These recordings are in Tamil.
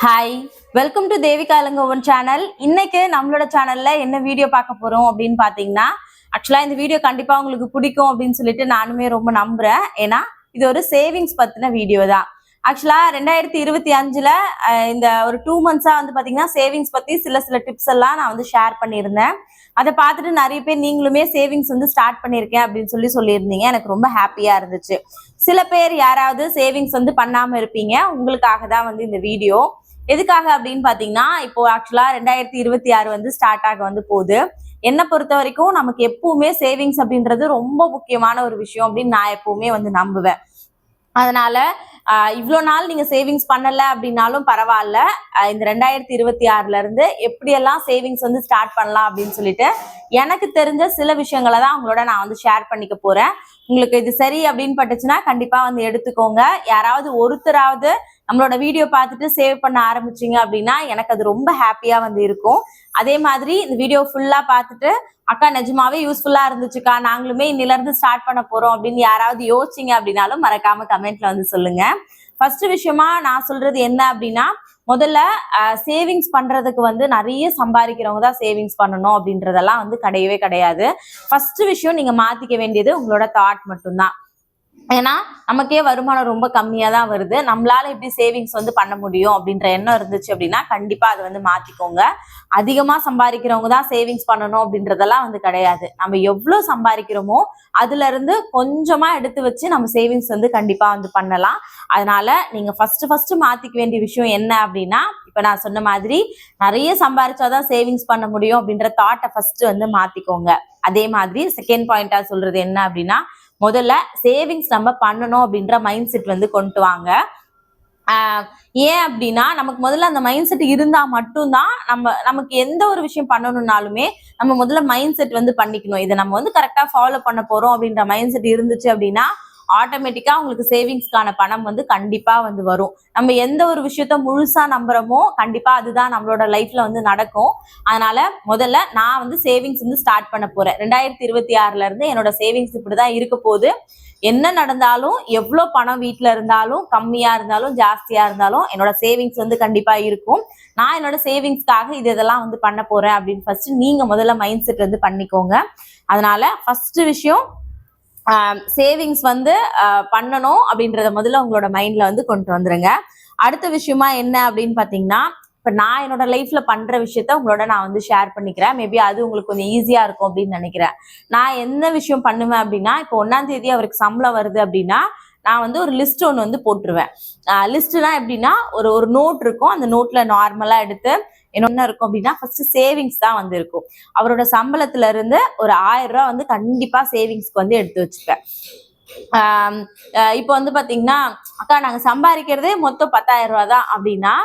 Hi welcome to Devika Elangovan channel இன்னைக்கு நம்மளோட சேனல்ல என்ன வீடியோ பார்க்க போறோம் அப்படின்னு பாத்தீங்கன்னா ஆக்சுவலா இந்த வீடியோ கண்டிப்பா உங்களுக்கு பிடிக்கும் அப்படின்னு சொல்லிட்டு நானுமே ரொம்ப நம்புறேன். ஏன்னா இது ஒரு சேவிங்ஸ் பத்தின வீடியோ தான். ஆக்சுவலா ரெண்டாயிரத்தி இருபத்தி அஞ்சுல இந்த ஒரு டூ மந்த்ஸா வந்து பாத்தீங்கன்னா சேவிங்ஸ் பத்தி சில சில டிப்ஸ் எல்லாம் நான் வந்து ஷேர் பண்ணியிருந்தேன். அதை பார்த்துட்டு நிறைய பேர் நீங்களுமே சேவிங்ஸ் வந்து ஸ்டார்ட் பண்ணியிருக்கேன் அப்படின்னு சொல்லி சொல்லியிருந்தீங்க. எனக்கு ரொம்ப ஹாப்பியா இருந்துச்சு. சில பேர் யாராவது சேவிங்ஸ் வந்து பண்ணாம இருப்பீங்க. உங்களுக்காக தான் வந்து இந்த வீடியோ எதுக்காக அப்படின்னு பாத்தீங்கன்னா இப்போ ஆக்சுவலா ரெண்டாயிரத்தி இருபத்தி ஆறு வந்து ஸ்டார்ட் ஆக வந்து போகுது. என்னை பொறுத்த வரைக்கும் நமக்கு எப்பவுமே சேவிங்ஸ் அப்படின்றது ரொம்ப முக்கியமான ஒரு விஷயம் அப்படின்னு நான் எப்பவுமே வந்து நம்புவேன். அதனால இவ்வளோ நாள் நீங்கள் சேவிங்ஸ் பண்ணலை அப்படின்னாலும் பரவாயில்ல. இந்த ரெண்டாயிரத்தி இருபத்தி ஆறுலேருந்து எப்படியெல்லாம் சேவிங்ஸ் வந்து ஸ்டார்ட் பண்ணலாம் அப்படின்னு சொல்லிட்டு எனக்கு தெரிஞ்ச சில விஷயங்களை தான் உங்களோட நான் வந்து ஷேர் பண்ணிக்க போகிறேன் உங்களுக்கு இது சரி அப்படின்னு பட்டுச்சுன்னா கண்டிப்பாக வந்து எடுத்துக்கோங்க. யாராவது ஒருத்தராவது நம்மளோட வீடியோ பார்த்துட்டு சேவ் பண்ண ஆரம்பிச்சீங்க அப்படின்னா எனக்கு அது ரொம்ப ஹாப்பியா வந்து இருக்கும். அதே மாதிரி இந்த வீடியோ ஃபுல்லா பார்த்துட்டு அக்கா நிஜமாவே யூஸ்ஃபுல்லா இருந்துச்சுக்கா. நாங்களுமே இன்னிலருந்து ஸ்டார்ட் பண்ண போறோம் அப்படின்னு யாராவது யோசிச்சீங்க அப்படின்னாலும் மறக்காம கமெண்ட்ல வந்து சொல்லுங்க. ஃபர்ஸ்ட் விஷயமா நான் சொல்றது என்ன அப்படின்னா முதல்ல சேவிங்ஸ் பண்றதுக்கு வந்து நிறைய சம்பாதிக்கிறவங்க தான் சேவிங்ஸ் பண்ணணும் அப்படின்றதெல்லாம் வந்து கிடையவே கிடையாது. ஃபர்ஸ்ட் விஷயம் நீங்க மாத்திக்க வேண்டியது உங்களோட தாட் மட்டும்தான். ஏன்னா நமக்கே வருமானம் ரொம்ப கம்மியா தான் வருது. நம்மளால எப்படி சேவிங்ஸ் வந்து பண்ண முடியும் அப்படின்ற எண்ணம் இருந்துச்சு அப்படின்னா கண்டிப்பா அதை வந்து மாத்திக்கோங்க. அதிகமா சம்பாதிக்கிறவங்க தான் சேவிங்ஸ் பண்ணணும் அப்படின்றதெல்லாம் வந்து கிடையாது. நம்ம எவ்வளவு சம்பாதிக்கிறோமோ அதுல இருந்து கொஞ்சமா எடுத்து வச்சு நம்ம சேவிங்ஸ் வந்து கண்டிப்பா வந்து பண்ணலாம். அதனால நீங்க ஃபர்ஸ்ட் ஃபர்ஸ்ட் மாத்திக்க வேண்டிய விஷயம் என்ன அப்படின்னா இப்ப நான் சொன்ன மாதிரி நிறைய சம்பாரிச்சாதான் சேவிங்ஸ் பண்ண முடியும் அப்படின்ற தாட்டை ஃபர்ஸ்ட் வந்து மாத்திக்கோங்க. அதே மாதிரி செகண்ட் பாயிண்டா சொல்றது என்ன அப்படின்னா முதல்ல சேவிங்ஸ் நம்ம பண்ணணும் அப்படின்ற மைண்ட் செட் வந்து கொண்டு வாங்க. ஆஹ் ஏன் அப்படின்னா நமக்கு முதல்ல அந்த மைண்ட் செட் இருந்தால் மட்டும்தான் நம்ம நமக்கு எந்த ஒரு விஷயம் பண்ணணும்னாலுமே நம்ம முதல்ல மைண்ட் செட் வந்து பண்ணிக்கணும். இதை நம்ம வந்து கரெக்டா ஃபாலோ பண்ண போறோம் அப்படின்ற மைண்ட் செட் இருந்துச்சு அப்படின்னா ஆட்டோமேட்டிக்கா உங்களுக்கு சேவிங்ஸ்க்கான பணம் வந்து கண்டிப்பா வந்து வரும். நம்ம எந்த ஒரு விஷயத்த முழுசா நம்புறோமோ கண்டிப்பா அதுதான் நம்மளோட லைஃப்ல வந்து நடக்கும். அதனால முதல்ல நான் வந்து சேவிங்ஸ் வந்து ஸ்டார்ட் பண்ண போறேன். ரெண்டாயிரத்தி இருபத்தி ஆறுல இருந்து என்னோட சேவிங்ஸ் இப்படிதான் இருக்க போகுது. என்ன நடந்தாலும் எவ்வளோ பணம் வீட்டில் இருந்தாலும் கம்மியாக இருந்தாலும் ஜாஸ்தியாக இருந்தாலும் என்னோட சேவிங்ஸ் வந்து கண்டிப்பாக இருக்கும். நான் என்னோட சேவிங்ஸ்க்காக இது இதெல்லாம் வந்து பண்ண போகிறேன் அப்படின்னு ஃபர்ஸ்ட் நீங்கள் முதல்ல மைண்ட் செட் வந்து பண்ணிக்கோங்க. அதனால ஃபர்ஸ்ட் விஷயம் சேவிங்ஸ் வந்து பண்ணணும் அப்படின்றத முதல்ல உங்களோட மைண்ட்ல வந்து கொண்டு வந்துருங்க. அடுத்த விஷயமா என்ன அப்படின்னு பாத்தீங்கன்னா இப்ப நான் என்னோட லைஃப்ல பண்ற விஷயத்த உங்களோட நான் வந்து ஷேர் பண்ணிக்கிறேன். மேபி அது உங்களுக்கு கொஞ்சம் ஈஸியா இருக்கும் அப்படின்னு நினைக்கிறேன். நான் என்ன விஷயம் பண்ணுவேன் அப்படின்னா இப்போ ஒன்னாம் தேதி அவருக்கு சம்பளம் வருது அப்படின்னா நான் வந்து ஒரு லிஸ்ட் ஒன்று வந்து போட்டுருவேன். லிஸ்ட்னா எப்படின்னா ஒரு ஒரு நோட் இருக்கும். அந்த நோட்ல நார்மலா எடுத்து என்ன இருக்கும் அப்படின்னா ஃபர்ஸ்ட் சேவிங்ஸ் தான் வந்து இருக்கும். அவரோட சம்பளத்துல இருந்து ஒரு ஆயிரம் ரூபாய் வந்து கண்டிப்பா சேவிங்ஸ்க்கு வந்து எடுத்து வச்சுப்பேன். இப்போ வந்து பாத்தீங்கன்னா அக்கா நாங்க சம்பாதிக்கிறதே மொத்தம் பத்தாயிரம் ரூபா தான் அப்படின்னா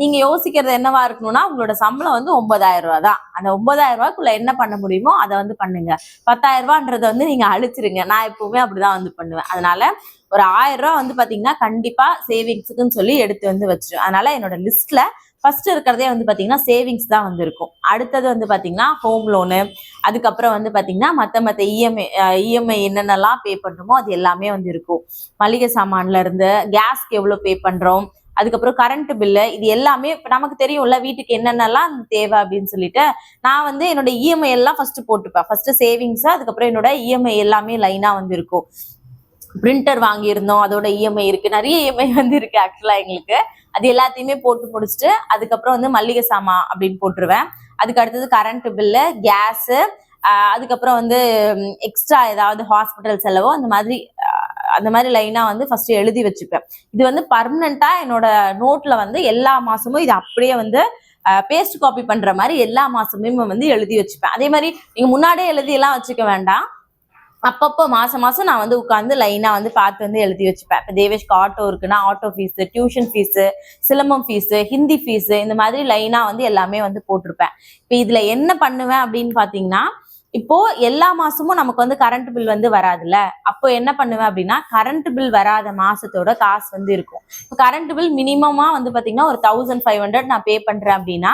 நீங்க யோசிக்கிறது என்னவா இருக்கணும்னா உங்களோட சம்பளம் வந்து ஒன்பதாயிரம் ரூபா தான். அந்த ஒன்பதாயிரம் ரூபாய்க்குள்ள என்ன பண்ண முடியுமோ அதை வந்து பண்ணுங்க. பத்தாயிரம் ரூபான்றத வந்து நீங்க அழிச்சிருங்க. நான் எப்பவுமே அப்படிதான் வந்து பண்ணுவேன். அதனால ஒரு ஆயிரம் ரூபா வந்து பாத்தீங்கன்னா கண்டிப்பா சேவிங்ஸுக்குன்னு சொல்லி எடுத்து வந்து வச்சிடும் அதனால என்னோட லிஸ்ட்ல ஃபர்ஸ்ட் இருக்கிறதே வந்து பாத்தீங்கன்னா சேவிங்ஸ் தான் வந்து இருக்கும். அடுத்தது வந்து பாத்தீங்கன்னா ஹோம் லோனு அதுக்கப்புறம் வந்து பாத்தீங்கன்னா மத்த மத்த இஎம்ஐ இஎம்ஐ என்னென்னலாம் பே பண்றோமோ அது எல்லாமே வந்து இருக்கும். மளிகை சாமான்ல இருந்து கேஸ்க்கு எவ்வளவு பே பண்றோம் அதுக்கப்புறம் கரண்ட் பில்லு இது எல்லாமே இப்போ நமக்கு தெரியும்ல வீட்டுக்கு என்னென்னலாம் தேவை அப்படின்னு சொல்லிட்டு நான் வந்து என்னோட இஎம்ஐ எல்லாம் ஃபர்ஸ்ட் போட்டுப்பேன். ஃபர்ஸ்ட் சேவிங்ஸ் அதுக்கப்புறம் என்னோட இஎம்ஐ எல்லாமே லைனா வந்து இருக்கும். பிரிண்டர் வாங்கியிருந்தோம் அதோட இஎம்ஐ இருக்கு. நிறைய இஎம்ஐ வந்து இருக்கு ஆக்சுவலா எங்களுக்கு. அது எல்லாத்தையுமே போட்டு முடிச்சுட்டு அதுக்கப்புறம் வந்து மல்லிகை சாமான் அப்படின்னு போட்டுருவேன். அதுக்கு அடுத்தது கரண்ட் பில்லு கேஸு அதுக்கப்புறம் வந்து எக்ஸ்ட்ரா ஏதாவது ஹாஸ்பிட்டல் செலவோ அந்த மாதிரி அந்த மாதிரி லைனா வந்து ஃபர்ஸ்ட் எழுதி வச்சுப்பேன். இது வந்து பர்மனண்டா என்னோட நோட்ல வந்து எல்லா மாசமும் இது அப்படியே வந்து பேஸ்ட் காப்பி பண்ற மாதிரி எல்லா மாசமுமே வந்து எழுதி வச்சுப்பேன். அதே மாதிரி நீங்க முன்னாடியே எழுதி எல்லாம் வச்சுக்க வேண்டாம். அப்பப்போ மாசம் மாசம் நான் வந்து உட்காந்து லைனா வந்து பார்த்து வந்து எழுதி வச்சுப்பேன். இப்போ தேவேஷ்க்கு ஆட்டோ இருக்குன்னா auto fees tuition fees silambam fees Hindi fees இந்த மாதிரி லைனா வந்து எல்லாமே வந்து போட்டிருப்பேன். இப்போ இதுல என்ன பண்ணுவேன் அப்படின்னு பாத்தீங்கன்னா இப்போ எல்லா மாசமும் நமக்கு வந்து கரண்ட் பில் வந்து வராதுல்ல. அப்போ என்ன பண்ணுவேன் அப்படின்னா கரண்ட் பில் வராத மாசத்தோட காசு வந்து இருக்கும். இப்போ கரண்ட் பில் மினிமமா வந்து பாத்தீங்கன்னா ஒரு தௌசண்ட் ஃபைவ் ஹண்ட்ரட் நான் பே பண்றேன் அப்படின்னா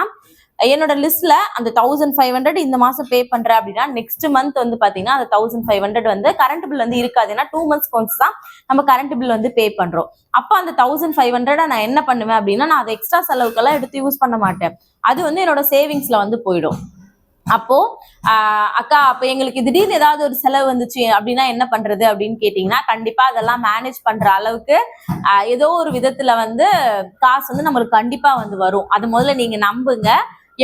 என்னோட லிஸ்ட்ல அந்த தௌசண்ட் ஃபைவ் ஹண்ட்ரட் இந்த மாசம் பே பண்றேன் அப்படின்னா நெக்ஸ்ட் மந்த் வந்து பாத்தீங்கன்னா அந்த தௌசண்ட் ஃபைவ் ஹண்ட்ரட் வந்து கரண்ட் பில் வந்து இருக்காது. ஏன்னா டூ மந்த்ஸ் ஒன்ஸ் தான் நம்ம கரண்ட் பில் வந்து பே பண்றோம். அப்போ அந்த தௌசண்ட் ஃபைவ் ஹண்ட்ரட் நான் என்ன பண்ணுவேன் அப்படின்னா நான் அதை எக்ஸ்ட்ரா செலவுக்கெல்லாம் எடுத்து யூஸ் பண்ண மாட்டேன். அது வந்து என்னோட சேவிங்ஸ்ல வந்து போயிடும். அப்போ அக்கா அப்ப எங்களுக்கு திடீர்னு ஏதாவது ஒரு செலவு வந்துச்சு அப்படின்னா என்ன பண்றது அப்படின்னு கேட்டீங்கன்னா கண்டிப்பா அதெல்லாம் மேனேஜ் பண்ற அளவுக்கு ஏதோ ஒரு விதத்துல வந்து காசு வந்து நம்மளுக்கு கண்டிப்பா வந்து வரும். அது முதல்ல நீங்க நம்புங்க.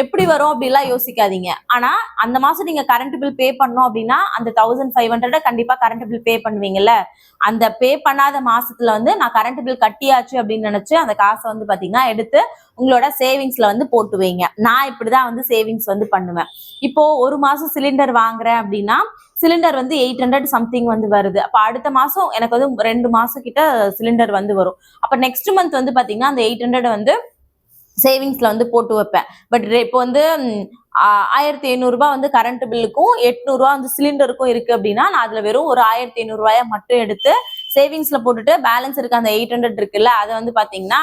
எப்படி வரும் அப்படிலாம் யோசிக்காதீங்க. ஆனா அந்த மாசம் நீங்க கரண்ட் பில் பே பண்ணோம் அப்படின்னா அந்த தௌசண்ட் ஃபைவ் ஹண்ட்ரட் கண்டிப்பா கரண்ட் பில் பே பண்ணுவீங்கல்ல. அந்த பே பண்ணாத மாசத்துல வந்து நான் கரண்ட் பில் கட்டியாச்சு அப்படின்னு நினைச்சு அந்த காசை வந்து பாத்தீங்கன்னா எடுத்து உங்களோட சேவிங்ஸ்ல வந்து போட்டு வைங்க நான் இப்படிதான் வந்து சேவிங்ஸ் வந்து பண்ணுவேன். இப்போ ஒரு மாசம் சிலிண்டர் வாங்குறேன் அப்படின்னா சிலிண்டர் வந்து எயிட் ஹண்ட்ரட் சம்திங் வந்து வருது. அப்ப அடுத்த மாசம் எனக்கு வந்து ரெண்டு மாசம் கிட்ட சிலிண்டர் வந்து வரும். அப்ப நெக்ஸ்ட் மந்த் வந்து பாத்தீங்கன்னா அந்த எயிட் ஹண்ட்ரட் வந்து சேவிங்ஸில் வந்து போட்டு வைப்பேன். பட் இப்போ வந்து ஆ- ஆயிரத்தி ஐநூறுரூபா வந்து கரண்ட் பில்லுக்கும் எட்நூறுரூவா வந்து சிலிண்டருக்கும் இருக்குது அப்படின்னா நான் அதில் வெறும் ஒரு ஆயிரத்தி ஐநூறுரூவாயை மட்டும் எடுத்து சேவிங்ஸில் போட்டுட்டு பேலன்ஸ் இருக்க அந்த எயிட் ஹண்ட்ரட் இருக்குல்ல அதை வந்து பார்த்தீங்கன்னா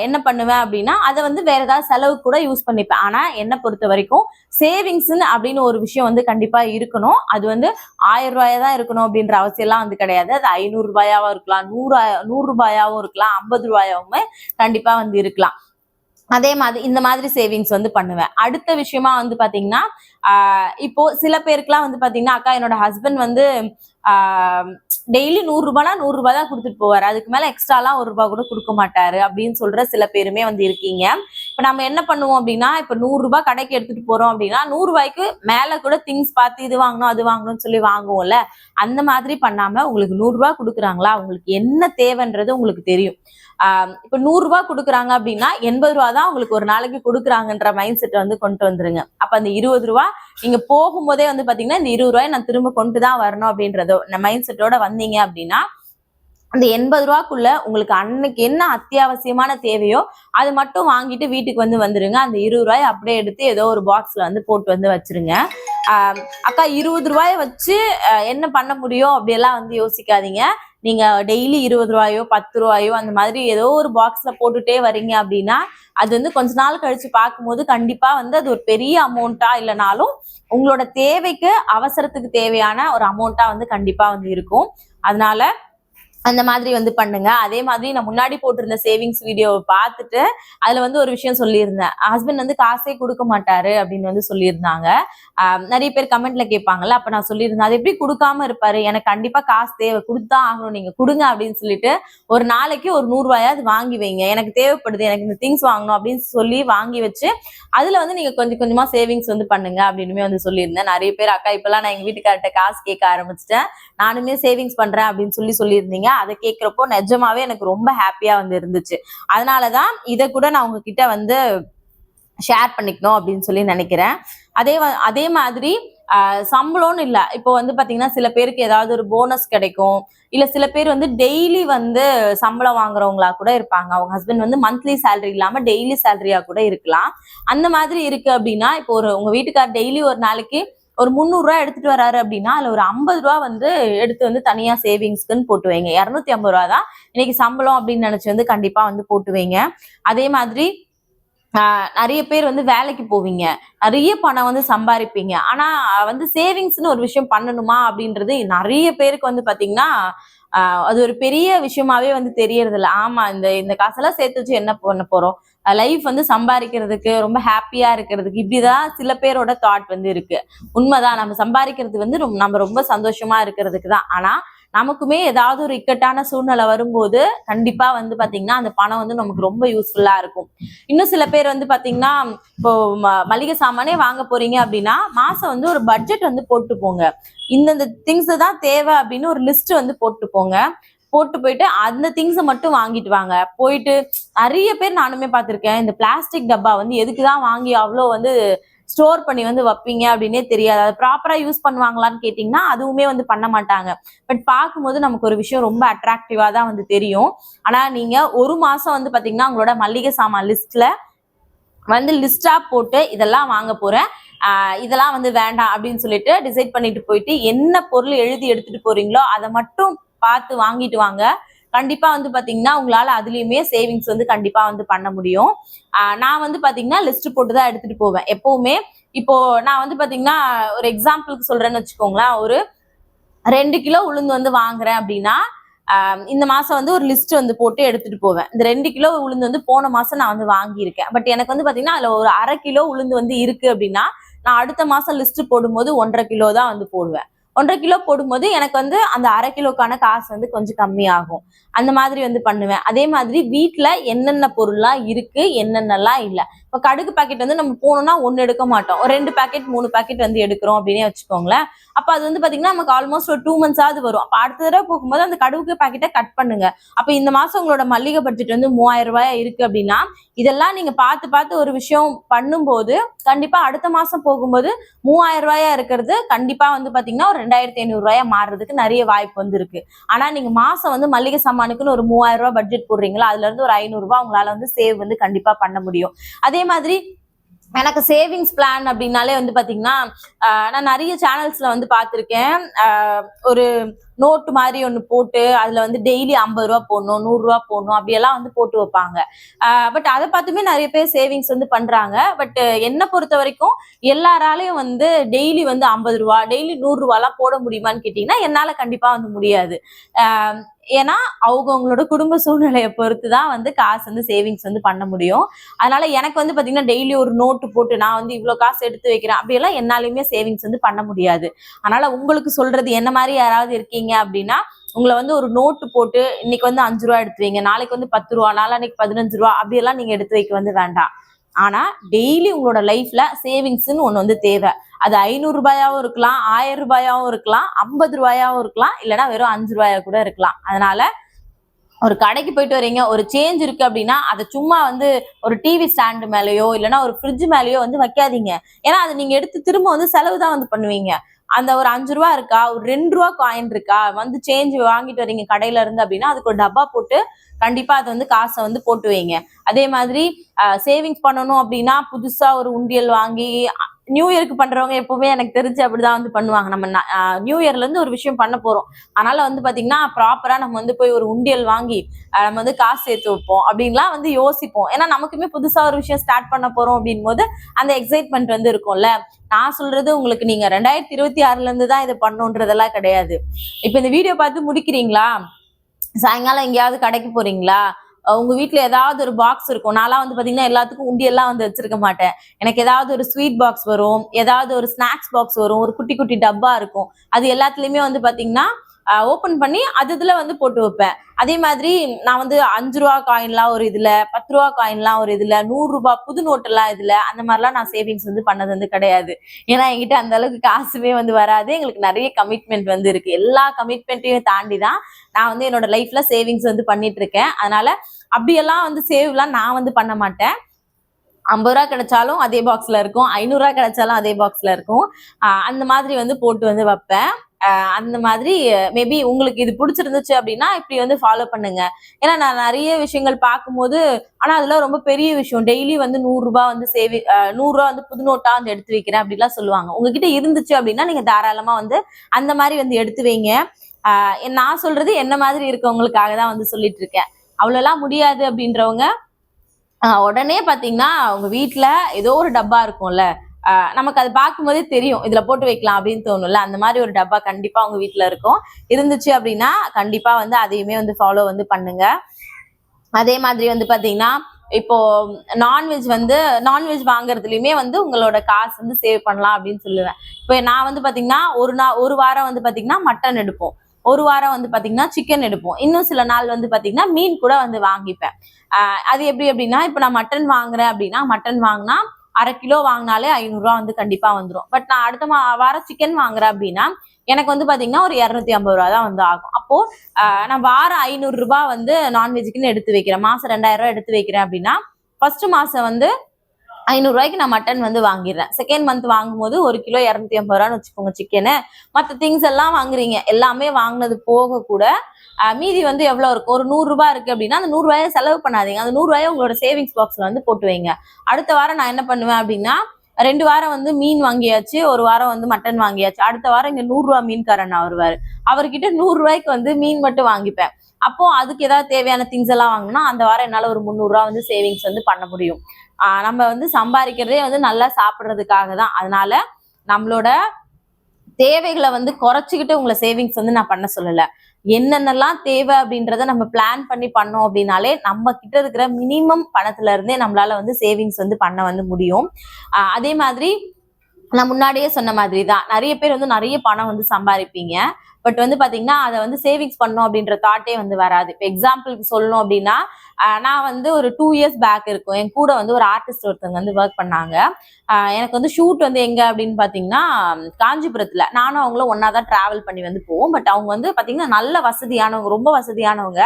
என்ன பண்ணுவேன் அப்படின்னா அதை வந்து வேற ஏதாவது செலவு கூட யூஸ் பண்ணிப்பேன். ஆனால் என்னை பொறுத்த வரைக்கும் சேவிங்ஸ்னு அப்படின்னு ஒரு விஷயம் வந்து கண்டிப்பாக இருக்கணும். அது வந்து ஆயிரம் ரூபாயா தான் இருக்கணும் அப்படின்ற அவசியம்லாம் வந்து கிடையாது. அது ஐநூறுரூபாயாவும் இருக்கலாம் நூறு நூறுரூபாயாவும் இருக்கலாம் ஐம்பது ரூபாயாவும் கண்டிப்பாக வந்து இருக்கலாம். அதே மாதிரி இந்த மாதிரி சேவிங்ஸ் வந்து பண்ணுவேன். அடுத்த விஷயமா வந்து பாத்தீங்கன்னா இப்போ சில பேருக்குலாம் வந்து பாத்தீங்கன்னா அக்கா என்னோட ஹஸ்பண்ட் வந்து டெய்லி நூறு ரூபாய்னா நூறு ரூபாய் தான் கொடுத்துட்டு போவார். அதுக்கு மேல எக்ஸ்ட்ராலாம் ஒரு ரூபாய் கூட கொடுக்க மாட்டாரு அப்படின்னு சொல்ற சில பேருமே வந்து இருக்கீங்க. இப்ப நம்ம என்ன பண்ணுவோம் அப்படின்னா இப்ப நூறு ரூபாய் கடைக்கு எடுத்துட்டு போறோம் அப்படின்னா நூறு ரூபாய்க்கு மேல கூட திங்ஸ் பார்த்து இது வாங்கணும் அது வாங்கணும்னு சொல்லி வாங்குவோம்ல அந்த மாதிரி பண்ணாம உங்களுக்கு நூறு ரூபாய் கொடுக்குறாங்களா? உங்களுக்கு என்ன தேவைன்றது உங்களுக்கு தெரியும். இப்ப நூறு ரூபாய் கொடுக்குறாங்க அப்படின்னா எண்பது ரூபா தான் உங்களுக்கு ஒரு நாளைக்கு கொடுக்குறாங்கன்ற மைண்ட் செட்டை வந்து கொண்டு வந்துருங்க. அப்ப அந்த இருபது ரூபா நீங்க போகும்போதே வந்து பாத்தீங்கன்னா இந்த இருபது ரூபாய் நான் திரும்ப கொண்டு தான் வரணும் அப்படின்றதோ மைண்ட் செட்டோட வந்தீங்க அப்படின்னா அந்த எண்பது ரூபாக்குள்ள உங்களுக்கு அன்னைக்கு என்ன அத்தியாவசியமான தேவையோ அது மட்டும் வாங்கிட்டு வீட்டுக்கு வந்து வந்துருங்க. அந்த இருபது ரூபாய் அப்படியே எடுத்து ஏதோ ஒரு பாக்ஸ்ல வந்து போட்டு வந்து வச்சிருங்க. அக்கா இருபது ரூபாய வச்சு என்ன பண்ண முடியும் அப்படியெல்லாம் வந்து யோசிக்காதீங்க. நீங்க டெய்லி இருபது ரூபாயோ பத்து ரூபாயோ அந்த மாதிரி ஏதோ ஒரு பாக்ஸ்ல போட்டுட்டே வரீங்க அப்படின்னா அது வந்து கொஞ்ச நாள் கழிச்சு பார்க்கும்போது கண்டிப்பா வந்து அது ஒரு பெரிய அமௌண்ட்டா இல்லைனாலும் உங்களோட தேவைக்கு அவசரத்துக்கு தேவையான ஒரு அமௌண்ட்டா வந்து கண்டிப்பா வந்து இருக்கும். அதனால அந்த மாதிரி வந்து பண்ணுங்க. அதே மாதிரி நான் முன்னாடி போட்டிருந்த சேவிங்ஸ் வீடியோவை பார்த்துட்டு அதுல வந்து ஒரு விஷயம் சொல்லியிருந்தேன். ஹஸ்பண்ட் வந்து காசே கொடுக்க மாட்டாரு அப்படின்னு வந்து சொல்லியிருந்தாங்க. நிறைய பேர் கமெண்ட்ல கேட்பாங்கல்ல அப்ப நான் சொல்லியிருந்தேன் அது எப்படி கொடுக்காம இருப்பாரு? எனக்கு கண்டிப்பா காசு தேவை. கொடுத்தா ஆகணும். நீங்க கொடுங்க அப்படின்னு சொல்லிட்டு ஒரு நாளைக்கு ஒரு நூறுரூவாயாவது வாங்கி வைங்க. எனக்கு தேவைப்படுது எனக்கு இந்த திங்ஸ் வாங்கணும் அப்படின்னு சொல்லி வாங்கி வச்சு அதுல வந்து நீங்க கொஞ்சம் கொஞ்சமா சேவிங்ஸ் வந்து பண்ணுங்க அப்படின்னுமே வந்து சொல்லியிருந்தேன். நிறைய பேர் அக்கா இப்பெல்லாம் நான் எங்க வீட்டுக்கார்ட்ட காசு கேட்க ஆரம்பிச்சிட்டேன். நானுமே சேவிங்ஸ் பண்றேன் அப்படின்னு சொல்லி சொல்லியிருந்தீங்க. அதை கேட்குறப்போ நிஜமாவே எனக்கு ரொம்ப ஹாப்பியா வந்து இருந்துச்சு. அதனாலதான் இதை கூட நான் உங்ககிட்ட வந்து ஷேர் பண்ணிக்கணும் அப்படின்னு சொல்லி நினைக்கிறேன். அதே அதே மாதிரி சம்பளம்னு இல்லை. இப்போ வந்து பார்த்தீங்கன்னா சில பேருக்கு ஏதாவது ஒரு போனஸ் கிடைக்கும். இல்லை சில பேர் வந்து டெய்லி வந்து சம்பளம் வாங்குறவங்களா கூட இருப்பாங்க. அவங்க ஹஸ்பண்ட் வந்து மந்த்லி சேலரி இல்லாமல் டெய்லி சேலரியாக கூட இருக்கலாம். அந்த மாதிரி இருக்கு அப்படின்னா இப்போ ஒரு உங்கள் வீட்டுக்கார் டெய்லி ஒரு நாளைக்கு ஒரு முந்நூறுரூவா எடுத்துட்டு வராரு அப்படின்னா அதில் ஒரு ஐம்பது ரூபா வந்து எடுத்து வந்து தனியாக சேவிங்ஸ்க்குன்னு போட்டு வைங்க இரநூத்தி ஐம்பது ரூபா தான். இன்னைக்கு சம்பளம் அப்படின்னு நினச்சி வந்து கண்டிப்பாக வந்து போட்டு வைங்க அதே மாதிரி நிறைய பேர் வந்து வேலைக்கு போவீங்க. நிறைய பணம் வந்து சம்பாதிப்பீங்க ஆனா வந்து சேவிங்ஸ்னு ஒரு விஷயம் பண்ணணுமா அப்படின்றது நிறைய பேருக்கு வந்து பாத்தீங்கன்னா அது ஒரு பெரிய விஷயமாவே வந்து தெரியறது இல்லை ஆமா இந்த இந்த காசெல்லாம் சேர்த்து வச்சு என்ன பண்ண போறோம்? லைஃப் வந்து சம்பாதிக்கிறதுக்கு ரொம்ப ஹாப்பியா இருக்கிறதுக்கு இப்படிதான் சில பேரோட தாட் வந்து இருக்கு. உண்மைதான் நம்ம சம்பாதிக்கிறது வந்து நம்ம ரொம்ப சந்தோஷமா இருக்கிறதுக்கு தான். ஆனா நமக்குமே ஏதாவது ஒரு இக்கட்டான சூழ்நிலை வரும்போது கண்டிப்பா வந்து பாத்தீங்கன்னா அந்த பணம் வந்து நமக்கு ரொம்ப யூஸ்ஃபுல்லா இருக்கும். இன்னும் சில பேர் வந்து பாத்தீங்கன்னா இப்போ ம- மளிகை சாமானே வாங்க போறீங்க அப்படின்னா மாசம் வந்து ஒரு பட்ஜெட் வந்து போட்டு போங்க இந்தந்த திங்ஸ் தான் தேவை அப்படின்னு ஒரு லிஸ்ட் வந்து போட்டு போங்க போட்டு போயிட்டு அந்த திங்ஸை மட்டும் வாங்கிட்டு வாங்க. போயிட்டு நிறைய பேர் நானுமே பார்த்துருக்கேன். இந்த பிளாஸ்டிக் டப்பா வந்து எதுக்கு தான் வாங்கி அவ்வளோ வந்து ஸ்டோர் பண்ணி வந்து வைப்பீங்க அப்படின்னே தெரியாது. அதை ப்ராப்பராக யூஸ் பண்ணுவாங்களான்னு கேட்டிங்கன்னா அதுவுமே வந்து பண்ண மாட்டாங்க. பட் பார்க்கும்போது நமக்கு ஒரு விஷயம் ரொம்ப அட்ராக்டிவாக தான் வந்து தெரியும். ஆனால் நீங்கள் ஒரு மாதம் வந்து பார்த்தீங்கன்னா உங்களோட மளிகை சாமான் லிஸ்ட்டில் வந்து லிஸ்டாக போட்டு இதெல்லாம் வாங்க போகிறேன் இதெல்லாம் வந்து வேண்டாம் அப்படின்னு சொல்லிட்டு டிசைட் பண்ணிட்டு போயிட்டு என்ன பொருள் எழுதி எடுத்துட்டு போறீங்களோ அதை மட்டும் பார்த்து வாங்கிட்டு வாங்க. கண்டிப்பா வந்து பாத்தீங்கன்னா உங்களால அதுலயுமே சேவிங்ஸ் வந்து கண்டிப்பா வந்து பண்ண முடியும். நான் வந்து பாத்தீங்கன்னா லிஸ்ட் போட்டு தான் எடுத்துட்டு போவேன். எப்பவுமே இப்போ நான் வந்து பாத்தீங்கன்னா ஒரு எக்ஸாம்பிளுக்கு சொல்றேன்னு வச்சுக்கோங்களேன். ஒரு ரெண்டு கிலோ உளுந்து வந்து வாங்குறேன் அப்படின்னா இந்த மாசம் வந்து ஒரு லிஸ்ட் வந்து போட்டு எடுத்துட்டு போவேன். இந்த ரெண்டு கிலோ உளுந்து வந்து போன மாசம் நான் வந்து வாங்கியிருக்கேன். பட் எனக்கு வந்து பாத்தீங்கன்னா அதுல ஒரு அரை கிலோ உளுந்து வந்து இருக்கு அப்படின்னா நான் அடுத்த மாசம் லிஸ்ட் போடும்போது ஒன்றரை கிலோ தான் வந்து போடுவேன். ஒன்றரை கிலோ போடும்போது எனக்கு வந்து அந்த அரை கிலோக்கான காசு வந்து கொஞ்சம் கம்மியாகும். அந்த மாதிரி வந்து பண்ணுவேன். அதே மாதிரி வீட்டில் என்னென்ன பொருள்லாம் இருக்குது என்னென்னலாம் இல்லை. இப்போ கடுகு பாக்கெட் வந்து நம்ம போனோம்னா ஒன்று எடுக்க மாட்டோம். ஒரு ரெண்டு பாக்கெட் மூணு பாக்கெட் வந்து எடுக்கிறோம் அப்படின்னே வச்சுக்கோங்களேன். அப்போ அது வந்து பார்த்தீங்கன்னா நமக்கு ஆல்மோஸ்ட் ஒரு டூ மந்த்ஸாவது வரும். அப்போ அடுத்த தடவை போகும்போது அந்த கடுகு பாக்கெட்டை கட் பண்ணுங்க. அப்போ இந்த மாசம் உங்களோட மல்லிகை பட்ஜெட் வந்து மூவாயிரம் ரூபாய் இருக்கு அப்படின்னா இதெல்லாம் நீங்க பார்த்து பார்த்து ஒரு விஷயம் பண்ணும்போது கண்டிப்பாக அடுத்த மாசம் போகும்போது மூவாயிரம் ரூபாயா இருக்கிறது கண்டிப்பாக வந்து பார்த்தீங்கன்னா ஒரு ரெண்டாயிரத்தி ஐநூறுரூவாயா மாறுறதுக்கு நிறைய வாய்ப்பு வந்து இருக்கு. ஆனா நீங்க மாசம் வந்து மல்லிகை சாமானுக்குன்னு ஒரு மூவாயிரம் ரூபாய் பட்ஜெட் போடுறீங்களா அதுல இருந்து ஒரு ஐநூறுரூவா உங்களால் உங்களால வந்து சேவ் வந்து கண்டிப்பாக பண்ண முடியும். அதே அதே மாதிரி எனக்கு சேவிங்ஸ் பிளான் அப்படின்னாலே வந்து பாத்தீங்கன்னா நான் நிறைய சேனல்ஸ்ல வந்து பார்த்துருக்கேன் ஒரு நோட்டு மாதிரி ஒன்று போட்டு அதுல வந்து டெய்லி ஐம்பது ரூபா போடணும் நூறுரூவா போடணும் அப்படியெல்லாம் வந்து போட்டு வைப்பாங்க. பட் அதை பார்த்துமே நிறைய பேர் சேவிங்ஸ் வந்து பண்றாங்க. பட் என்னை பொறுத்த வரைக்கும் எல்லாராலையும் வந்து டெய்லி வந்து ஐம்பது ரூபா டெய்லி நூறுரூவாலாம் போட முடியுமான்னு கேட்டிங்கன்னா என்னால் கண்டிப்பாக வந்து முடியாது. ஏன்னா அவங்கவுங்களோட குடும்ப சூழ்நிலையை பொறுத்து தான் வந்து காசு வந்து சேவிங்ஸ் வந்து பண்ண முடியும். அதனால எனக்கு வந்து பார்த்தீங்கன்னா டெய்லி ஒரு நோட்டு போட்டு நான் வந்து இவ்வளோ காசு எடுத்து வைக்கிறேன் அப்படியெல்லாம் என்னாலையுமே சேவிங்ஸ் வந்து பண்ண முடியாது. அதனால உங்களுக்கு சொல்றது என்ன மாதிரி யாராவது இருக்கீங்க அப்படின்னா உங்களை வந்து ஒரு நோட்டு போட்டு இன்னைக்கு வந்து அஞ்சு ரூபா எடுத்து வைங்க நாளைக்கு வந்து பத்து ரூபா நாளான்னைக்கு பதினஞ்சு ரூபா அப்படியெல்லாம் நீங்க எடுத்து வைக்க வந்து வேண்டாம். ஆனா டெய்லி உங்களோட லைஃப்ல சேவிங்ஸ்னு ஒண்ணு வந்து தேவை. அது ஐநூறு ரூபாயாவும் இருக்கலாம் ஆயிரம் ரூபாயாவும் இருக்கலாம் ஐம்பது ரூபாயாவும் இருக்கலாம் இல்லைன்னா வெறும் அஞ்சு ரூபாயா கூட இருக்கலாம். அதனால ஒரு கடைக்கு போயிட்டு வரீங்க ஒரு சேஞ்ச் இருக்கு அப்படின்னா அதை சும்மா வந்து ஒரு டிவி ஸ்டாண்டு மேலேயோ இல்லைன்னா ஒரு ஃப்ரிட்ஜ் மேலேயோ வந்து வைக்காதீங்க. ஏன்னா அதை நீங்க எடுத்து திரும்ப வந்து செலவு தான் வந்து பண்ணுவீங்க. அந்த ஒரு அஞ்சு ரூபா இருக்கா? ஒரு ரெண்டு ரூபா காயின் இருக்கா? வந்து சேஞ்ச் வாங்கிட்டு வரீங்க கடையில இருந்து அப்படின்னா அதுக்கு ஒரு டப்பா போட்டு கண்டிப்பா அதை வந்து காசை வந்து போட்டு வைங்க. அதே மாதிரி சேவிங்ஸ் பண்ணணும் அப்படின்னா புதுசா ஒரு உண்டியல் வாங்கி நியூ இயருக்கு பண்றவங்க எப்பவுமே எனக்கு தெரிஞ்சு அப்படிதான் வந்து பண்ணுவாங்க. நம்ம நியூ இயர்ல இருந்து ஒரு விஷயம் பண்ண போறோம். அதனால வந்து பாத்தீங்கன்னா ப்ராப்பரா நம்ம வந்து போய் ஒரு உண்டியல் வாங்கி நம்ம வந்து காசு சேர்த்து வைப்போம் அப்படின்லாம் வந்து யோசிப்போம். ஏன்னா நமக்குமே புதுசா ஒரு விஷயம் ஸ்டார்ட் பண்ண போறோம் அப்படின் போது அந்த எக்ஸைட்மெண்ட் வந்து இருக்கும்ல. நான் சொல்றது உங்களுக்கு நீங்க ரெண்டாயிரத்தி இருபத்தி ஆறுல இருந்து தான் இதை பண்ணுன்றதெல்லாம் கிடையாது. இப்ப இந்த வீடியோ பார்த்து முடிக்கிறீங்களா? சாயங்காலம் எங்கேயாவது கடைக்கு போறீங்களா? உங்க வீட்டுல ஏதாவது ஒரு பாக்ஸ் இருக்கும். நான்லாம் வந்து பாத்தீங்கன்னா எல்லாத்துக்கும் உண்டியெல்லாம் வந்து வச்சிருக்க மாட்டேன். எனக்கு ஏதாவது ஒரு ஸ்வீட் பாக்ஸ் வரும் ஏதாவது ஒரு ஸ்நாக்ஸ் பாக்ஸ் வரும் ஒரு குட்டி குட்டி டப்பா இருக்கும். அது எல்லாத்துலயுமே வந்து பாத்தீங்கன்னா ஓப்பன் பண்ணி அது இதுல வந்து போட்டு வைப்பேன். அதே மாதிரி நான் வந்து அஞ்சு ரூபா காயின்லாம் ஒரு இதுல பத்து ரூபா காயின்லாம் ஒரு இதுல நூறுரூபா புது நோட்டெல்லாம் இதுல அந்த மாதிரிலாம் நான் சேவிங்ஸ் வந்து பண்ணது வந்து கிடையாது. ஏன்னா என்கிட்ட அந்த அளவுக்கு காசுமே வந்து வராது. எங்களுக்கு நிறைய கமிட்மெண்ட் வந்து இருக்கு. எல்லா கமிட்மெண்ட்டையும் தாண்டி தான் நான் வந்து என்னோட லைஃப்ல சேவிங்ஸ் வந்து பண்ணிட்டு இருக்கேன். அதனால அப்படியெல்லாம் வந்து சேவ்லாம் நான் வந்து பண்ண மாட்டேன். ஐம்பது ரூபா கிடைச்சாலும் அதே பாக்ஸ்ல இருக்கும். ஐநூறுரூவா கிடைச்சாலும் அதே பாக்ஸ்ல இருக்கும். அந்த மாதிரி வந்து போட்டு வந்து வைப்பேன். அந்த மாதிரி மேபி உங்களுக்கு இது பிடிச்சிருந்துச்சு அப்படின்னா இப்படி வந்து ஃபாலோ பண்ணுங்க. ஏன்னா நான் நிறைய விஷயங்கள் பார்க்கும்போது ஆனா அதெல்லாம் ரொம்ப பெரிய விஷயம். டெய்லி வந்து நூறுரூபா வந்து சேவி நூறுரூவா வந்து புது நோட்டா வந்து எடுத்து வைக்கிறேன் அப்படிலாம் சொல்லுவாங்க. உங்ககிட்ட இருந்துச்சு அப்படின்னா நீங்க தாராளமா வந்து அந்த மாதிரி வந்து எடுத்து வைங்க. நான் சொல்றது என்ன மாதிரி இருக்கவங்களுக்காக தான் வந்து சொல்லிட்டு இருக்கேன். அவ்வளோலாம் முடியாது அப்படின்றவங்க உடனே பாத்தீங்கன்னா அவங்க வீட்டில் ஏதோ ஒரு டப்பா இருக்கும்ல நமக்கு அது பார்க்கும்போதே தெரியும். இதுல போட்டு வைக்கலாம் அப்படின்னு தோணும்ல. அந்த மாதிரி ஒரு டப்பா கண்டிப்பா உங்க வீட்டுல இருக்கும். இருந்துச்சு அப்படின்னா கண்டிப்பா வந்து அதையுமே வந்து ஃபாலோ வந்து பண்ணுங்க. அதே மாதிரி வந்து பாத்தீங்கன்னா இப்போ நான்வெஜ் வந்து நான்வெஜ் வாங்குறதுலயுமே வந்து உங்களோட காசு வந்து சேவ் பண்ணலாம் அப்படின்னு சொல்லுவேன். இப்போ நான் வந்து பாத்தீங்கன்னா ஒரு நாள் ஒரு வாரம் வந்து பாத்தீங்கன்னா மட்டன் எடுப்போம். ஒரு வாரம் வந்து பாத்தீங்கன்னா சிக்கன் எடுப்போம். இன்னும் சில நாள் வந்து பாத்தீங்கன்னா மீன் கூட வந்து வாங்கிப்பேன். அது எப்படி அப்படின்னா இப்போ நான் மட்டன் வாங்குறேன் அப்படின்னா மட்டன் வாங்கினா அரை கிலோ வாங்கினாலே ஐநூறுரூவா வந்து கண்டிப்பாக வந்துடும் பட் நான் அடுத்த மா வாரம் சிக்கன் வாங்குறேன் அப்படின்னா எனக்கு வந்து பார்த்தீங்கன்னா ஒரு இரநூத்தி ஐம்பது ரூபா தான் வந்து ஆகும். அப்போ நான் வாரம் ஐநூறுரூபா வந்து நான்வெஜ்க்குன்னு எடுத்து வைக்கிறேன். மாசம் ரெண்டாயிரம் எடுத்து வைக்கிறேன் அப்படின்னா ஃபர்ஸ்ட் மாசம் வந்து ஐநூறுரூவாய்க்கு நான் மட்டன் வந்து வாங்கிடுறேன். செகண்ட் மந்த் வாங்கும்போது ஒரு கிலோ இரநூத்தி ஐம்பது ரூபான்னு வச்சுக்கோங்க சிக்கனு மற்ற திங்ஸ் எல்லாம் வாங்குறீங்க. எல்லாமே வாங்கினது போக கூட மீதி வந்து எவ்வளவு இருக்கும் ஒரு நூறு ரூபாய் இருக்கு அப்படின்னா அந்த நூறுரூவாயை செலவு பண்ணாதீங்க. அந்த நூறு ரூபாயை உங்களோட சேவிங்ஸ் பாக்ஸ்ல வந்து போட்டு வைங்க அடுத்த வாரம் நான் என்ன பண்ணுவேன் அப்படின்னா ரெண்டு வாரம் வந்து மீன் வாங்கியாச்சு ஒரு வாரம் வந்து மட்டன் வாங்கியாச்சு. அடுத்த வாரம் இங்க நூறுரூவா மீன்காரன் வருவாரு அவர்கிட்ட நூறுரூவாய்க்கு வந்து மீன் மட்டும் வாங்கிப்பேன். அப்போ அதுக்கு ஏதாவது தேவையான திங்ஸ் எல்லாம் வாங்கினா அந்த வாரம் என்னால ஒரு முந்நூறுரூவா வந்து சேவிங்ஸ் வந்து பண்ண முடியும். நம்ம வந்து சம்பாதிக்கிறதே வந்து நல்லா சாப்பிட்றதுக்காக தான். அதனால நம்மளோட தேவைகளை வந்து குறைச்சிக்கிட்டு உங்களை சேவிங்ஸ் வந்து நான் பண்ண சொல்லலை. என்னென்னலாம் தேவை அப்படின்றத நம்ம பிளான் பண்ணி பண்ணோம் அப்படின்னாலே நம்ம கிட்ட இருக்கிற மினிமம் பணத்துல இருந்தே நம்மளால வந்து சேவிங்ஸ் வந்து பண்ண வந்து முடியும். அதே மாதிரி நான் முன்னாடியே சொன்ன மாதிரி தான் நிறைய பேர் வந்து நிறைய பணம் வந்து சம்பாதிப்பீங்க. பட் வந்து பாத்தீங்கன்னா அதை வந்து சேவிங்ஸ் பண்ணும் அப்படின்ற தாட்டே வந்து வராது. இப்போ எக்ஸாம்பிளுக்கு சொல்லணும் அப்படின்னா நான் வந்து ஒரு டூ இயர்ஸ் பேக் இருக்கும். என் கூட வந்து ஒரு ஆர்டிஸ்ட் ஒருத்தவங்க வந்து ஒர்க் பண்ணாங்க. எனக்கு வந்து ஷூட் வந்து எங்க அப்படின்னு பாத்தீங்கன்னா காஞ்சிபுரத்துல. நானும் அவங்களும் ஒன்னா தான் டிராவல் பண்ணி வந்து போவோம். பட் அவங்க வந்து பாத்தீங்கன்னா நல்ல வசதியானவங்க ரொம்ப வசதியானவங்க.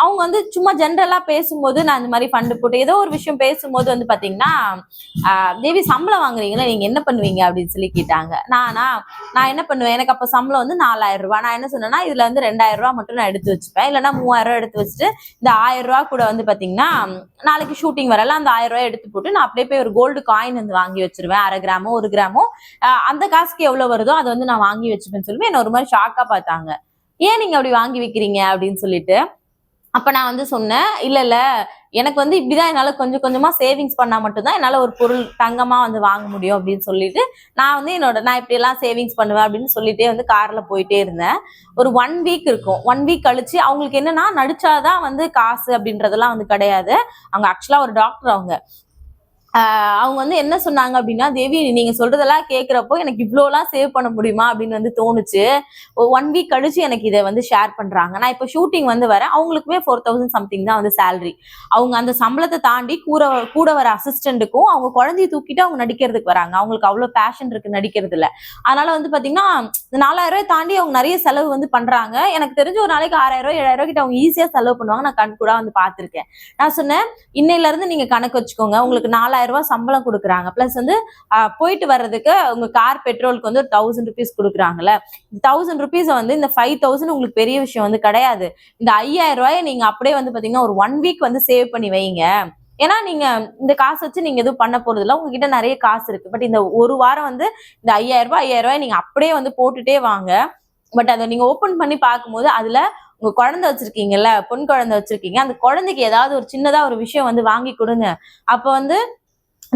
அவங்க வந்து சும்மா ஜென்ரலா பேசும்போது நான் இந்த மாதிரி ஃபண்டு போட்டு ஏதோ ஒரு விஷயம் பேசும்போது வந்து பாத்தீங்கன்னா தேவி சம்பளம் வாங்குறீங்களா? நீங்க என்ன பண்ணுவீங்க? அப்படின்னு சொல்லி கேட்டாங்க. நானா நான் என்ன பண்ணுவேன்? எனக்கு அப்போ சம்பளம் வந்து நாலாயிரம் ரூபாய். நான் என்ன சொன்னேன்னா இதுல வந்து ரெண்டாயிரம் ரூபாய் மட்டும் நான் எடுத்து வச்சுப்பேன். இல்லைன்னா மூவாயிரம் ரூபாய் எடுத்து வச்சுட்டு இந்த ஆயிரம் ரூபாய் கூட வந்து பாத்தீங்கன்னா நாளைக்கு ஷூட்டிங் வரல அந்த ஆயிரம் ரூபாய் எடுத்து போட்டு நான் அப்படியே போய் ஒரு கோல்டு காயின் வந்து வாங்கி வச்சிருவேன். அரை கிராமோ ஒரு கிராமோ. அந்த காசுக்கு எவ்வளவு வருதோ அதை வந்து நான் வாங்கி வச்சுப்பேன்னு சொல்லுவேன் என்ன ஒரு மாதிரி ஷாக்கா பார்த்தாங்க. ஏன் நீங்க அப்படி வாங்கி வைக்கிறீங்க? அப்படின்னு சொல்லிட்டு அப்ப நான் வந்து சொன்னேன் இல்ல இல்ல எனக்கு வந்து இப்படிதான் என்னால கொஞ்சம் கொஞ்சமா சேவிங்ஸ் பண்ணா மட்டும்தான் என்னால ஒரு பொருள் தங்கமா வந்து வாங்க முடியும் அப்படின்னு சொல்லிட்டு நான் வந்து என்னோட நான் இப்படி எல்லாம் சேவிங்ஸ் பண்ணுவேன் அப்படின்னு சொல்லிட்டே வந்து கார்ல போயிட்டே இருந்தேன். ஒரு ஒன் வீக் இருக்கும். ஒன் வீக் கழிச்சு அவங்களுக்கு என்னன்னா நடிச்சாதான் வந்து காசு அப்படின்றதெல்லாம் வந்து கிடையாது. அவங்க ஆக்சுவலா ஒரு டாக்டர் அவங்க. அவங்க வந்து என்ன சொன்னாங்க அப்படின்னா தேவி நீங்க சொல்றதெல்லாம் கேட்குறப்போ எனக்கு இவ்வளோலாம் சேவ் பண்ண முடியுமா? அப்படின்னு வந்து தோணுச்சு. ஒன் வீக் கழிச்சு எனக்கு இதை வந்து ஷேர் பண்றாங்க. நான் இப்போ ஷூட்டிங் வந்து வரேன். அவங்களுக்குமே ஃபோர் தௌசண்ட் சம்திங் தான் வந்து சேலரி அவங்க அந்த சம்பளத்தை தாண்டி கூட கூட வர அசிஸ்டண்ட்டுக்கும் அவங்க குழந்தைய தூக்கிட்டு அவங்க நடிக்கிறதுக்கு வராங்க. அவங்களுக்கு அவ்வளோ பேஷன் இருக்கு நடிக்கிறதுல. அதனால வந்து பாத்தீங்கன்னா இந்த நாலாயிரம் ரூபாய் தாண்டி அவங்க நிறைய செலவு வந்து பண்றாங்க. எனக்கு தெரிஞ்ச ஒரு நாளைக்கு ஆறாயிரம் ரூபாய் ஏழாயிரம் ரூபாய் கிட்ட அவங்க ஈஸியா செலவு பண்ணுவாங்க. நான் கண் கூட வந்து பார்த்துருக்கேன். நான் சொன்னேன் இன்னையில இருந்து நீங்க கணக்கு வச்சுக்கோங்க. உங்களுக்கு நாலாயிரம் ரூபாய் சம்பளம் கொடுக்குறாங்க. பிளஸ் வந்து போயிட்டு வர்றதுக்கு உங்க கார் பெட்ரோலுக்கு வந்து ஒரு தௌசண்ட் ருபீஸ் கொடுக்குறாங்கல்ல. தௌசண்ட் ருபீஸ் வந்து இந்த ஃபைவ் தௌசண்ட் உங்களுக்கு பெரிய விஷயம் வந்து கிடையாது. இந்த ஐயாயிரம் ரூபாயை நீங்க அப்படியே வந்து பாத்தீங்கன்னா ஒரு ஒன் வீக் வந்து சேவ் பண்ணி வைங்க. ஏன்னா நீங்க இந்த காசு வச்சு நீங்க எதுவும் பண்ண போறது இல்லை. உங்ககிட்ட நிறைய காசு இருக்கு. பட் இந்த ஒரு வாரம் வந்து இந்த ஐயாயிரம் ரூபாய் ஐயாயிரம் ரூபாய் நீங்க அப்படியே வந்து போட்டுட்டே வாங்க. பட் அதை நீங்க ஓபன் பண்ணி பார்க்கும்போது அதுல உங்க குழந்தை வச்சிருக்கீங்கல்ல பொன் குழந்தை வச்சிருக்கீங்க. அந்த குழந்தைக்கு ஏதாவது ஒரு சின்னதா ஒரு விஷயம் வந்து வாங்கி கொடுங்க. அப்ப வந்து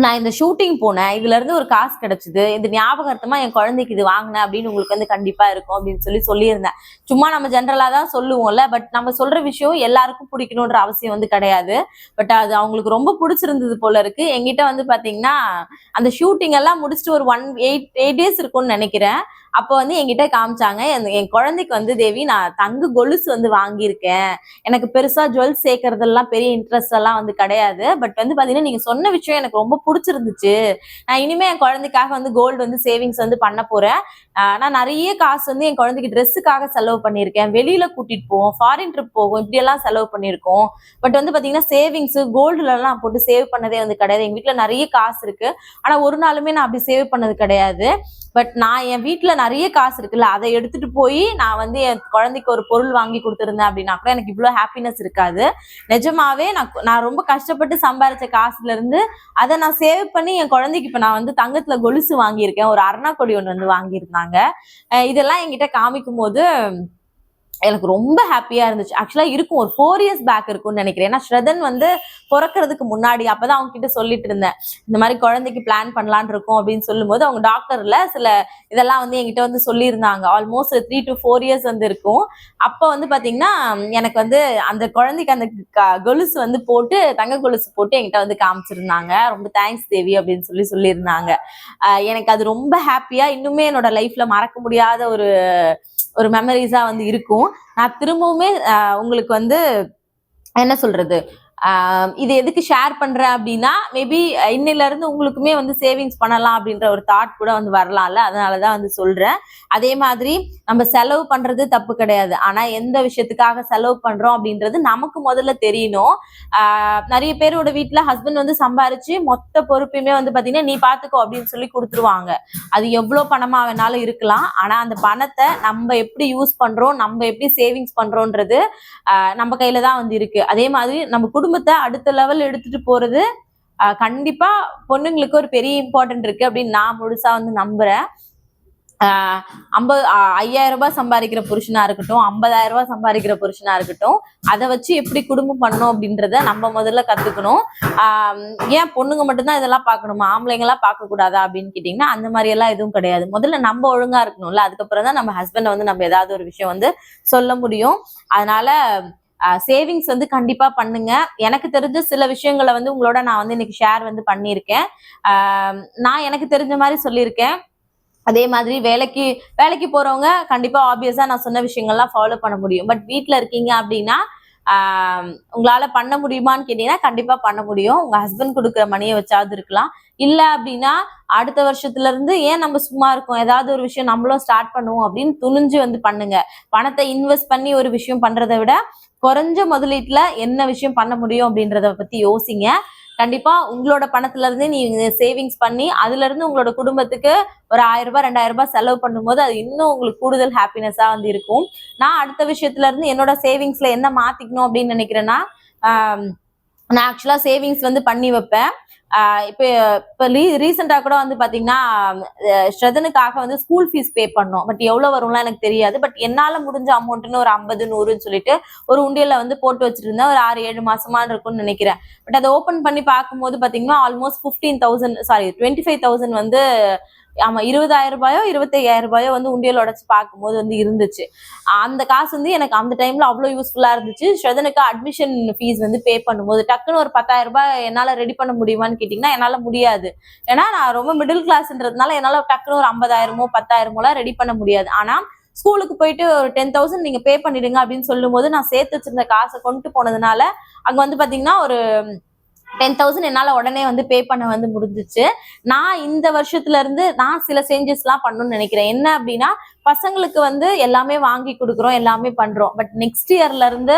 நான் இந்த ஷூட்டிங் போனேன். இதுல இருந்து ஒரு காசு கிடைச்சது. இந்த ஞாபகார்த்தமா என் குழந்தைக்கு இது வாங்கினேன் அப்படின்னு உங்களுக்கு வந்து கண்டிப்பா இருக்கும் அப்படின்னு சொல்லி சொல்லியிருந்தேன். சும்மா நம்ம ஜென்ரலா தான் சொல்லுவோம்ல. பட் நம்ம சொல்ற விஷயம் எல்லாருக்கும் பிடிக்கணுன்ற அவசியம் வந்து கிடையாது. பட் அது அவங்களுக்கு ரொம்ப பிடிச்சிருந்தது போல இருக்கு. என்கிட்ட வந்து பாத்தீங்கன்னா அந்த ஷூட்டிங் எல்லாம் முடிச்சுட்டு ஒரு ஒன் எயிட் எயிட் டேஸ் இருக்கும்னு நினைக்கிறேன். அப்போ வந்து என்கிட்ட காமிச்சாங்க என் என் குழந்தைக்கு வந்து தேவி நான் தங்க கொலுசு வந்து வாங்கியிருக்கேன். எனக்கு பெருசா ஜுவல்ஸ் சேர்க்கறதெல்லாம் பெரிய இன்ட்ரெஸ்ட் எல்லாம் வந்து கிடையாது. பட் வந்து பாத்தீங்கன்னா நீங்க சொன்ன விஷயம் எனக்கு ரொம்ப பிடிச்சிருந்துச்சு. நான் இனிமே என் குழந்தைக்காக வந்து கோல்டு வந்து சேவிங்ஸ் வந்து பண்ண போறேன். நான் நிறைய காசு வந்து என் குழந்தைக்கு ட்ரெஸ்ஸுக்காக செலவு பண்ணியிருக்கேன். வெளியில கூட்டிட்டு போவோம் ஃபாரின் ட்ரிப் போகும் இப்படி எல்லாம் செலவு பண்ணியிருக்கோம். பட் வந்து பாத்தீங்கன்னா சேவிங்ஸ் கோல்டுல எல்லாம் போட்டு சேவ் பண்ணதே வந்து கிடையாது. எங்க வீட்டுல நிறைய காசு இருக்கு. ஆனா ஒரு நாளுமே நான் அப்படி சேவ் பண்ணது கிடையாது. பட் நான் என் வீட்டில் நிறைய காசு இருக்குல்ல அதை எடுத்துட்டு போய் நான் வந்து என் குழந்தைக்கு ஒரு பொருள் வாங்கி கொடுத்துருந்தேன் அப்படின்னா கூட எனக்கு இவ்வளோ ஹாப்பினஸ் இருக்காது. நிஜமாவே நான் நான் ரொம்ப கஷ்டப்பட்டு சம்பாரிச்ச காசுல இருந்து அதை நான் சேவ் பண்ணி என் குழந்தைக்கு இப்ப நான் வந்து தங்கத்துல கொலுசு வாங்கியிருக்கேன். ஒரு அருணாக்கொடி ஒன்று வந்து வாங்கியிருந்தாங்க. இதெல்லாம் என்கிட்ட காமிக்கும் போது எனக்கு ரொம்ப ஹாப்பியா இருந்துச்சு. ஆக்சுவலா இருக்கும். ஒரு ஃபோர் இயர்ஸ் பேக் இருக்கும்னு நினைக்கிறேன். ஏன்னா ஸ்ரதன் வந்து பிறக்கிறதுக்கு முன்னாடி அப்பதான் அவங்க கிட்ட சொல்லிட்டு இருந்தேன். இந்த மாதிரி குழந்தைக்கு பிளான் பண்ணலான்னு இருக்கோம் அப்படின்னு சொல்லும்போது அவங்க டாக்டர்ல சில இதெல்லாம் வந்து என்கிட்ட வந்து சொல்லியிருந்தாங்க. Almost three to four years வந்து இருக்கும். அப்போ வந்து பாத்தீங்கன்னா எனக்கு வந்து அந்த குழந்தைக்கு அந்த க- கொலுசு வந்து போட்டு தங்க கொலுசு போட்டு என்கிட்ட வந்து காமிச்சிருந்தாங்க. ரொம்ப தேங்க்ஸ் தேவி அப்படின்னு சொல்லி சொல்லியிருந்தாங்க. எனக்கு அது ரொம்ப ஹாப்பியா இன்னுமே என்னோட லைஃப்ல மறக்க முடியாத ஒரு ஒரு மெமரிஸா வந்து இருக்கும். நான் திரும்பவுமே உங்களுக்கு வந்து என்ன சொல்றது? இது எதுக்கு ஷேர் பண்றேன் அப்படின்னா மேபி இன்னையில இருந்து உங்களுக்குமே வந்து சேவிங்ஸ் பண்ணலாம் அப்படின்ற ஒரு தாட் கூட வந்து வரலாம்ல. அதனாலதான் வந்து சொல்றேன். அதே மாதிரி நம்ம செலவு பண்றது தப்பு கிடையாது. ஆனா எந்த விஷயத்துக்காக செலவு பண்றோம் அப்படின்றது நமக்கு முதல்ல தெரியணும். நிறைய பேரோட வீட்டில் ஹஸ்பண்ட் வந்து சம்பாரிச்சு மொத்த பொறுப்பையுமே வந்து பாத்தீங்கன்னா நீ பாத்துக்கோ அப்படின்னு சொல்லி கொடுத்துருவாங்க. அது எவ்வளவு பணமா வேணாலும் இருக்கலாம். ஆனா அந்த பணத்தை நம்ம எப்படி யூஸ் பண்றோம் நம்ம எப்படி சேவிங்ஸ் பண்ணுறோன்றது நம்ம கையில தான் வந்து இருக்கு. அதே மாதிரி நம்ம குடும்பத்தை அடுத்த லெவல் எடுத்துட்டு போறது கண்டிப்பா பொண்ணுங்களுக்கு ஒரு பெரிய இம்பார்ட்டன்ட் இருக்கு அப்படின்னு நான் முழுசா வந்து நம்புறேன். ஐம்பது ஐயாயிரம் ரூபாய் சம்பாதிக்கிற புருஷனா இருக்கட்டும் ஐம்பதாயிரம் ரூபாய் சம்பாதிக்கிற புருஷனா இருக்கட்டும் அதை வச்சு எப்படி குடும்பம் பண்ணணும் அப்படின்றத நம்ம முதல்ல கத்துக்கணும். ஏன் பொண்ணுங்க மட்டும்தான் இதெல்லாம் பார்க்கணுமா? ஆம்பளைங்களா பார்க்க கூடாதா அப்படின்னு கேட்டீங்கன்னா அந்த மாதிரி எல்லாம் எதுவும் கிடையாது. முதல்ல நம்ம ஒழுங்கா இருக்கணும்ல அதுக்கப்புறம் தான் நம்ம ஹஸ்பண்டை வந்து நம்ம ஏதாவது ஒரு விஷயம் வந்து சொல்ல முடியும். அதனால சேவிங்ஸ் வந்து கண்டிப்பா பண்ணுங்க. எனக்கு தெரிஞ்ச சில விஷயங்களை வந்து உங்களோட நான் வந்து இன்னைக்கு ஷேர் வந்து பண்ணியிருக்கேன். நான் எனக்கு தெரிஞ்ச மாதிரி சொல்லியிருக்கேன். அதே மாதிரி வேலைக்கு வேலைக்கு போறவங்க கண்டிப்பா ஆப்வியஸா நான் சொன்ன விஷயங்கள்லாம் ஃபாலோ பண்ண முடியும். பட் வீட்டில் இருக்கீங்க அப்படின்னா உங்களால பண்ண முடியுமான்னு கேட்டீங்கன்னா கண்டிப்பா பண்ண முடியும். உங்க ஹஸ்பண்ட் கொடுக்குற மணியை வச்சாவது இருக்கலாம். இல்ல அப்படின்னா அடுத்த வருஷத்துல இருந்து ஏன் நம்ம சும்மா இருக்கோம்? ஏதாவது ஒரு விஷயம் நம்மளும் ஸ்டார்ட் பண்ணுவோம் அப்படின்னு துணிஞ்சு வந்து பண்ணுங்க. பணத்தை இன்வெஸ்ட் பண்ணி ஒரு விஷயம் பண்றதை விட குறைஞ்ச முதலீட்டுல என்ன விஷயம் பண்ண முடியும் அப்படின்றத பத்தி யோசிங்க. கண்டிப்பா உங்களோட பணத்துல இருந்து நீங்க சேவிங்ஸ் பண்ணி அதுல இருந்து உங்களோட குடும்பத்துக்கு ஒரு ஆயிரம் ரூபாய் ரெண்டாயிரம் ரூபாய் செலவு பண்ணும்போது அது இன்னும் உங்களுக்கு கூடுதல் ஹாப்பினஸா வந்து இருக்கும். நான் அடுத்த விஷயத்துல இருந்து என்னோட சேவிங்ஸ்ல என்ன மாத்திக்கணும் அப்படின்னு நினைக்கிறேன்னா நான் ஆக்சுவலா சேவிங்ஸ் வந்து பண்ணி வைப்பேன். இப்போ இப்போ ரீ ரீசெண்டாக கூட வந்து பார்த்தீங்கன்னா ஸ்ரதனுக்காக வந்து ஸ்கூல் ஃபீஸ் பே பண்ணோம். பட் எவ்வளோ வரும்லாம் எனக்கு தெரியாது. பட் என்னால் முடிஞ்ச அமௌண்ட்னு ஒரு ஐம்பது நூறுன்னு சொல்லிட்டு ஒரு உண்டியலில் வந்து போட்டு வச்சிருந்தேன். ஒரு ஆறு ஏழு மாசமான இருக்கும்னு நினைக்கிறேன். பட் அதை ஓப்பன் பண்ணி பார்க்கும்போது பார்த்தீங்கன்னா almost fifteen thousand sorry twenty five thousand வந்து ஆமா இருபதாயிரம் ரூபாயோ இருபத்தையாயிரம் ரூபாயோ வந்து உண்டியல் உடச்சு பார்க்கும்போது வந்து இருந்துச்சு. அந்த காசு வந்து எனக்கு அந்த டைம்ல அவ்வளோ யூஸ்ஃபுல்லா இருந்துச்சு. ஸ்ரதனுக்கு அட்மிஷன் ஃபீஸ் வந்து பே பண்ணும்போது டக்குன்னு ஒரு பத்தாயிரம் ரூபாய் என்னால ரெடி பண்ண முடியுமான்னு கேட்டீங்கன்னா என்னால முடியாது. ஏன்னா நான் ரொம்ப மிடில் கிளாஸ்ன்றதுனால என்னால டக்குன்னு ஒரு ஐம்பதாயிரமோ பத்தாயிரமோலாம் ரெடி பண்ண முடியாது. ஆனா ஸ்கூலுக்கு போயிட்டு ஒரு டென் தௌசண்ட் நீங்க பே பண்ணிடுங்க அப்படின்னு சொல்லும்போது நான் சேர்த்து வச்சிருந்த காசை கொண்டு போனதுனால அங்க வந்து பாத்தீங்கன்னா ஒரு டென் தௌசண்ட் என்னால் உடனே வந்து பே பண்ண வந்து முடிஞ்சிச்சு. நான் இந்த வருஷத்துல இருந்து நான் சில சேஞ்சஸ்லாம் பண்ணணும்னு நினைக்கிறேன். என்ன அப்படின்னா பசங்களுக்கு வந்து எல்லாமே வாங்கி கொடுக்குறோம் எல்லாமே பண்றோம். பட் நெக்ஸ்ட் இயர்ல இருந்து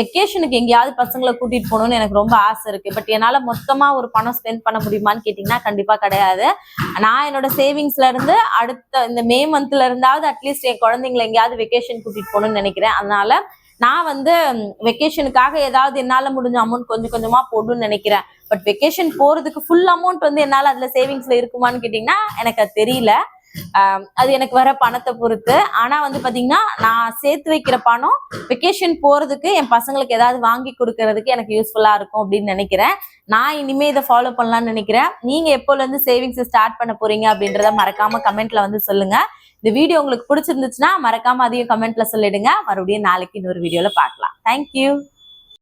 வெக்கேஷனுக்கு எங்கேயாவது பசங்களை கூட்டிட்டு போகணும்னு எனக்கு ரொம்ப ஆசை இருக்கு. பட் என்னால மொத்தமா ஒரு பணம் ஸ்பெண்ட் பண்ண முடியுமான்னு கேட்டிங்கன்னா கண்டிப்பா கிடையாது. நான் என்னோட சேவிங்ஸ்ல இருந்து அடுத்த இந்த மே மந்த்ல இருந்தாவது அட்லீஸ்ட் என் குழந்தைங்களை எங்கேயாவது வெக்கேஷன் கூட்டிட்டு போகணும்னு நினைக்கிறேன். அதனால நான் வந்து வெக்கேஷனுக்காக ஏதாவது என்னால முடிஞ்ச அமௌண்ட் கொஞ்சம் கொஞ்சமா போடணும்னு நினைக்கிறேன். பட் வெக்கேஷன் போறதுக்கு ஃபுல் அமௌண்ட் வந்து என்னால அதுல சேவிங்ஸ்ல இருக்குமான்னு கேட்டீங்கன்னா எனக்கு அது தெரியல. அது எனக்கு வர பணத்தை பொறுத்து. ஆனா வந்து பாத்தீங்கன்னா நான் சேர்த்து வைக்கிற பணம் வெக்கேஷன் போறதுக்கு என் பசங்களுக்கு ஏதாவது வாங்கி கொடுக்கறதுக்கு எனக்கு யூஸ்ஃபுல்லா இருக்கும் அப்படின்னு நினைக்கிறேன். நான் இனிமே இதை ஃபாலோ பண்ணலாம்னு நினைக்கிறேன். நீங்க எப்போல இருந்து சேவிங்ஸ் ஸ்டார்ட் பண்ண போறீங்க அப்படின்றத மறக்காம கமெண்ட்ல வந்து சொல்லுங்க. இந்த வீடியோ உங்களுக்கு பிடிச்சிருந்துச்சுன்னா மறக்காம அதையும் கமெண்ட்ல சொல்லிடுங்க. மறுபடியும் நாளைக்கு இன்னொரு வீடியோல பார்க்கலாம். தேங்க்யூ